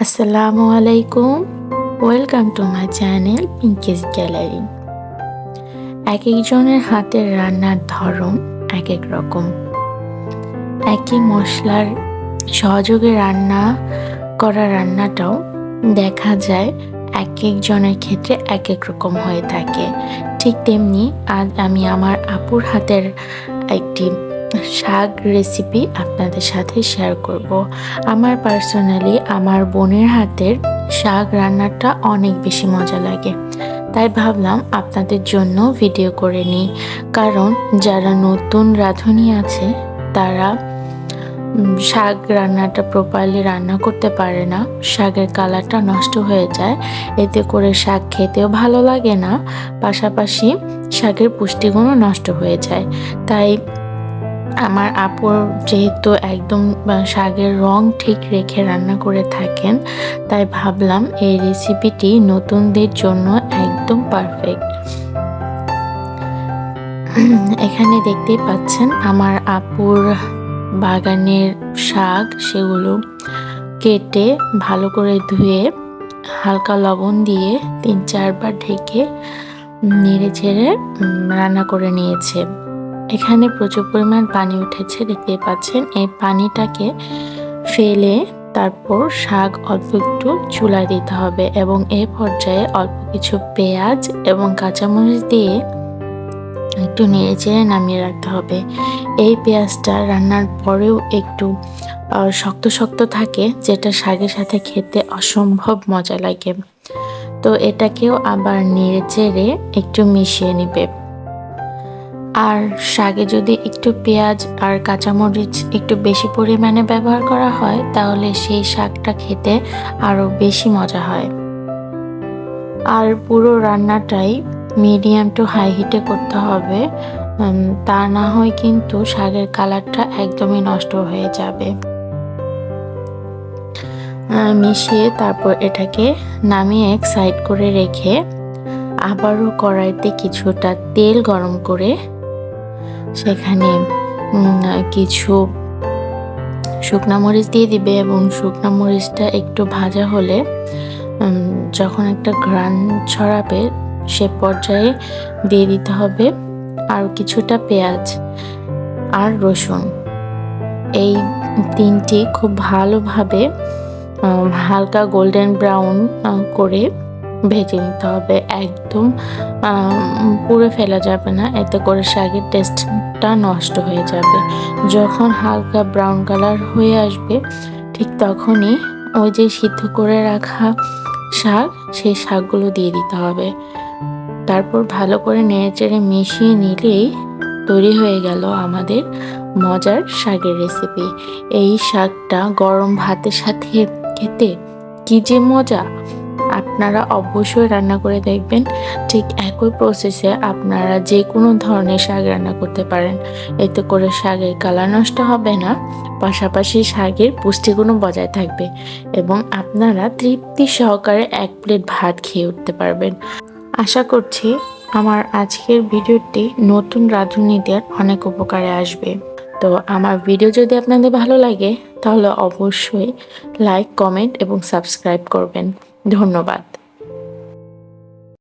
আসসালামু আলাইকুম। Welcome to my channel Pinky's gallery এক একজনের হাতের রান্নার ধরন এক এক রকম। একই মশলার সহযোগে রান্না করা রান্নাটাও দেখা যায় এক একজনের ক্ষেত্রে এক এক রকম হয়ে থাকে। ঠিক তেমনি আজ আমি আমার আপুর হাতের একটি শাক রেসিপি আপনাদের সাথে শেয়ার করব। আমার পার্সোনালি আমার বোনের হাতের শাক রান্নাটা অনেক বেশি মজা লাগে। তাই ভাবলাম আপনাদের জন্য ভিডিও করে নিই। কারণ যারা নতুন রাঁধুনি আছে, তারা শাক রান্নাটা প্রপারলি রান্না করতে পারে না। শাকের কালারটা নষ্ট হয়ে যায়। এতে করে শাক খেতেও ভালো লাগে না। পাশাপাশি শাকের পুষ্টিগুণও নষ্ট হয়ে যায়। তাই আমার আপুর যেহেতু একদম শাকের রং ঠিক রেখে রান্না করে থাকেন, তাই ভাবলাম এই রেসিপিটি নতুনদের জন্য একদম পারফেক্ট এখানে দেখতেই পাচ্ছেন আমার আপুর বাগানের শাক, সেগুলো কেটে ভালো করে ধুয়ে হালকা লবণ দিয়ে তিন চারবার ঢেকে নেড়ে ছেড়ে রান্না করে নিয়েছে। এখানে প্রচুর পরিমাণ পানি উঠেছে দেখতে পাচ্ছেন। এই পানিটাকে ফেলে তারপর শাক অল্প একটু চুলায় দিতে হবে এবং এই পর্যায়ে অল্প কিছু পেঁয়াজ এবং কাঁচামরিচ দিয়ে একটু নেড়ে চেড়ে নামিয়ে রাখতে হবে। এই পেঁয়াজটা রান্নার পরেও একটু শক্ত শক্ত থাকে, যেটা শাকের সাথে খেতে অসম্ভব মজা লাগে। তো এটাকেও আবার নেড়ে চেড়ে একটু মিশিয়ে নিবে। আর শাকে যদি একটু পেঁয়াজ আর কাঁচামরিচ একটু বেশি পরিমাণে ব্যবহার করা হয়, তাহলে সেই শাকটা খেতে আরও বেশি মজা হয়। আর পুরো রান্নাটাই মিডিয়াম টু হাই হিটে করতে হবে। তা না হয় কিন্তু শাকের কালারটা একদমই নষ্ট হয়ে যাবে। মিশিয়ে তারপর এটাকে নামিয়ে এক সাইড করে রেখে আবারও কড়াইতে কিছুটা তেল গরম করে সেখানে কিছু শুকনা মরিচ দিয়ে দিবে এবং শুকনা মরিচটা একটু ভাজা হলে যখন একটা ঘ্রাণ ছড়াবে সে পর্যায়ে দিয়ে দিতে হবে আর কিছুটা পেঁয়াজ আর রসুন। এই তিনটি খুব ভালোভাবে হালকা গোল্ডেন ব্রাউন করে ভেজে নিতে হবে। একদম পুড়ে ফেলা যাবে না। এতে করে শাকের টেস্টটা নষ্ট হয়ে যাবে। যখন হালকা ব্রাউন কালার হয়ে আসবে, ঠিক তখনই ওই যে সিদ্ধ করে রাখা শাক, সেই শাকগুলো দিয়ে দিতে হবে। তারপর ভালো করে নেড়েচেড়ে মিশিয়ে নিলেই তৈরি হয়ে গেল আমাদের মজার শাকের রেসিপি এই শাকটা গরম ভাতের সাথে খেতে কী যে মজা! আপনারা অবশ্যই রান্না করে দেখবেন। ঠিক একই প্রসেসে আপনারা যে কোনো ধরনের শাক রান্না করতে পারেন। এতে করে শাকের কালার নষ্ট হবে না, পাশাপাশি শাকের পুষ্টিগুণও বজায় থাকবে এবং আপনারা তৃপ্তি সহকারে এক প্লেট ভাত খেয়ে উঠতে পারবেন। আশা করছি আমার আজকের ভিডিওটি নতুন রাঁধুনিদের অনেক উপকারে আসবে। তো আমার ভিডিও যদি আপনাদের ভালো লাগে, তাহলে অবশ্যই লাইক কমেন্ট এবং সাবস্ক্রাইব করবেন। ধন্যবাদ।